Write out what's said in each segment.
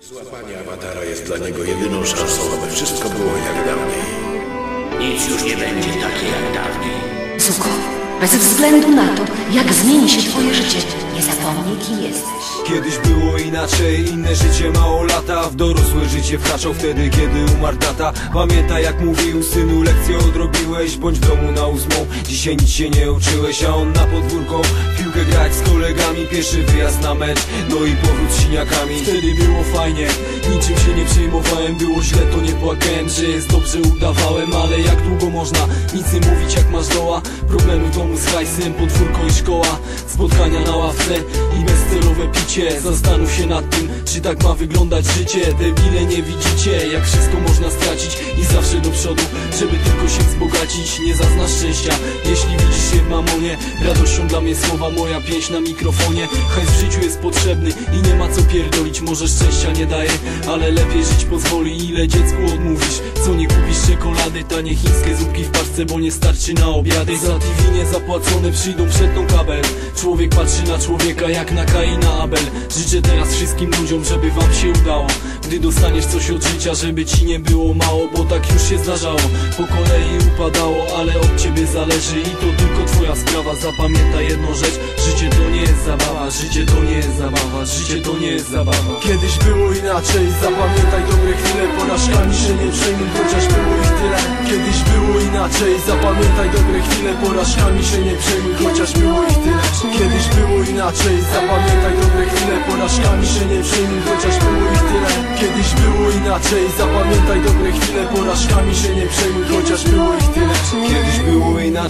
Złapanie awatara jest dla niego jedyną szansą, aby wszystko było jak dawniej. Nic już nie będzie takie jak dawniej. Zuko, bez względu na to, jak zmieni się twoje życie, nie zapomnij, kim jesteś. Kiedyś było inaczej, inne życie mało lata. W dorosłe życie wkraczał wtedy, kiedy umarł tata. Pamiętaj jak mówił, synu lekcję odrobiłeś Bądź w domu na ósmą, dzisiaj nic się nie uczyłeś A on na podwórko, piłkę grać z kolegami. Pierwszy wyjazd na mecz, no i powrót z siniakami. Wtedy było fajnie, niczym się nie przejmowałem Było źle, to nie płakałem, że jest dobrze udawałem Ale jak długo można? Nic nie mówić jak masz doła? Problemy w domu z hajsem, podwórko i szkoła. Spotkania na ławce i bezcelowe picie. Zastanów się nad tym, czy tak ma wyglądać życie. Debile nie widzicie, jak wszystko można stracić. I zawsze do przodu, żeby tylko się wzbogacić. Nie zaznasz szczęścia, jeśli widzisz mamonie Radością dla mnie słowa moja pieśń na mikrofonie. Hajs w życiu jest potrzebny i nie ma co pierdolić. Może szczęścia nie daje, ale lepiej żyć pozwoli. Ile dziecku odmówisz, co nie kupisz? Czekolady Tanie chińskie zupki w paczce, bo nie starczy na obiady. Za TV niezapłacone przyjdą przed tą kabel. Człowiek patrzy na człowieka jak na Kaina Abel. Życzę teraz wszystkim ludziom, żeby wam się udało. Gdy dostaniesz coś od życia, żeby ci nie było mało Bo tak już się zdarzało, po kolei upadało Ale od ciebie zależy i to tylko twoja sprawa Zapamiętaj jedną rzecz, życie to nie jest zabawa Życie to nie jest zabawa, życie to nie jest zabawa. Kiedyś było inaczej, zapamiętaj dobre chwile Porażkami się nie przejmuj, chociaż było ich tyle. Kiedyś było inaczej, zapamiętaj dobre chwile Porażkami się nie przejmuj, chociaż było ich tyle. Kiedyś było inaczej, zapamiętaj dobre chwile Porażkami się nie przejmuj, chociaż było ich tyle. Kiedyś było inaczej, zapamiętaj dobre chwile Porażkami się nie przejmuj, chociaż było ich tyle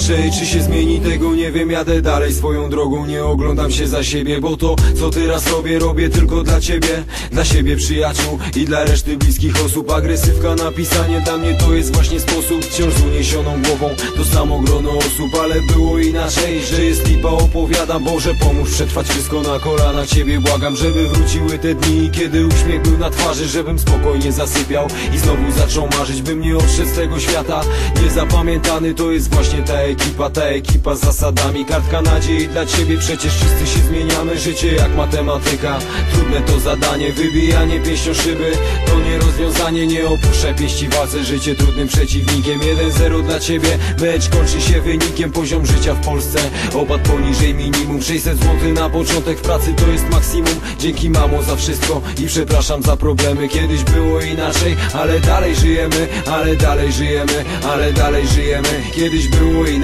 inaczej, czy się zmieni tego nie wiem Jadę dalej swoją drogą, nie oglądam się za siebie Bo to co teraz robię, robię tylko dla ciebie Dla siebie przyjaciół i dla reszty bliskich osób. Agresywka na pisanie dla mnie to jest właśnie sposób Wciąż z uniesioną głową, to samo grono osób. Ale było inaczej, że jest lipa opowiadam Boże pomóż przetrwać wszystko na kolana Ciebie. Błagam, żeby wróciły te dni Kiedy uśmiech był na twarzy, żebym spokojnie zasypiał I znowu zaczął marzyć, bym nie odszedł z tego świata. Niezapamiętany to jest właśnie ta ekipa Ta ekipa z zasadami, kartka nadziei dla ciebie Przecież wszyscy się zmieniamy, życie jak matematyka Trudne to zadanie, wybijanie pięścią szyby To nie rozwiązanie, nie opuszczę pieści walce Życie trudnym przeciwnikiem, 1-0 dla ciebie Mecz kończy się wynikiem, poziom życia w Polsce Opad poniżej minimum, 600 zł na początek w pracy to jest maksimum. Dzięki mamo za wszystko i przepraszam za problemy. Kiedyś było inaczej, ale dalej żyjemy Ale dalej żyjemy, ale dalej żyjemy. Kiedyś było inaczej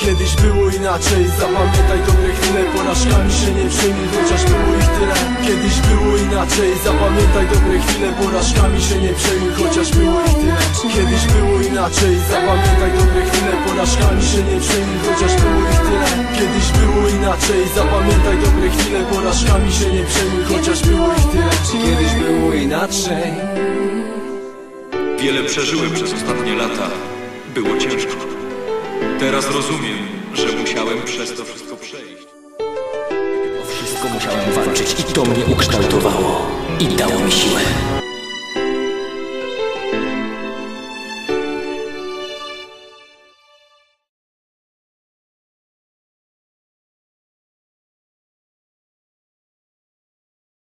Kiedyś było inaczej, zapamiętaj dobre chwile Porażkami się nie przejmuj, chociaż było ich tyle. Kiedyś było inaczej, zapamiętaj dobre chwile Porażkami się nie przejmuj, chociaż było ich tyle. Kiedyś było inaczej, zapamiętaj dobre chwile Porażkami się nie przejmuj, chociaż było ich tyle. Kiedyś było inaczej, zapamiętaj dobre chwile Porażkami się nie przejmuj, chociaż było ich tyle. Kiedyś było inaczej Wiele przeżyłem przez ostatnie lata. Było ciężko. Teraz rozumiem, że musiałem przez to wszystko przejść. O wszystko musiałem walczyć i to mnie ukształtowało. I dało mi siłę.